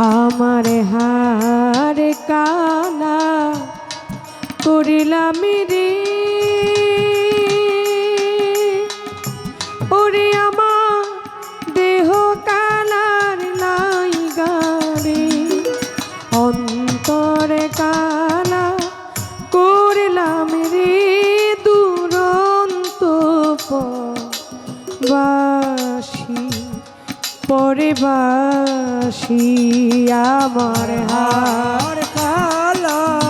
আমার হার কানা করিলাম রে পরে বাসি আমার হার কালা।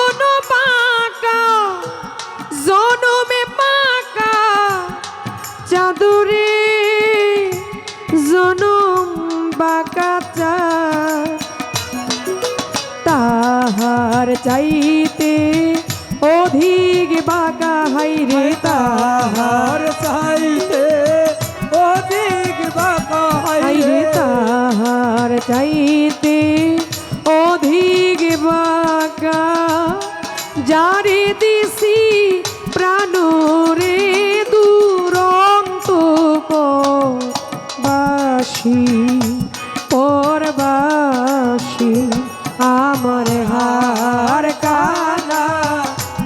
তাহার চাইতে অধিক বাঁকা হাই রে তাহার চাইতে অধিক বাঁকা হাই রে তাহার চাইতে অধিক বাঁকা। যারে দিছি প্রাণ রে দুরন্ত বাসি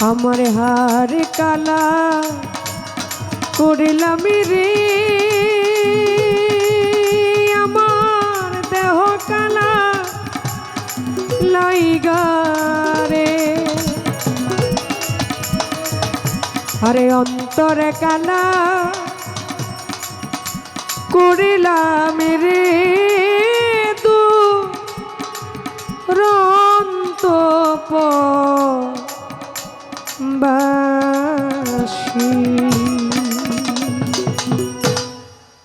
আমার হার কালা করলাম রে। আমার দেহ কালা লাইগারে আরে অন্তরে কালা করিলাম রে। দু রন্ত বাসী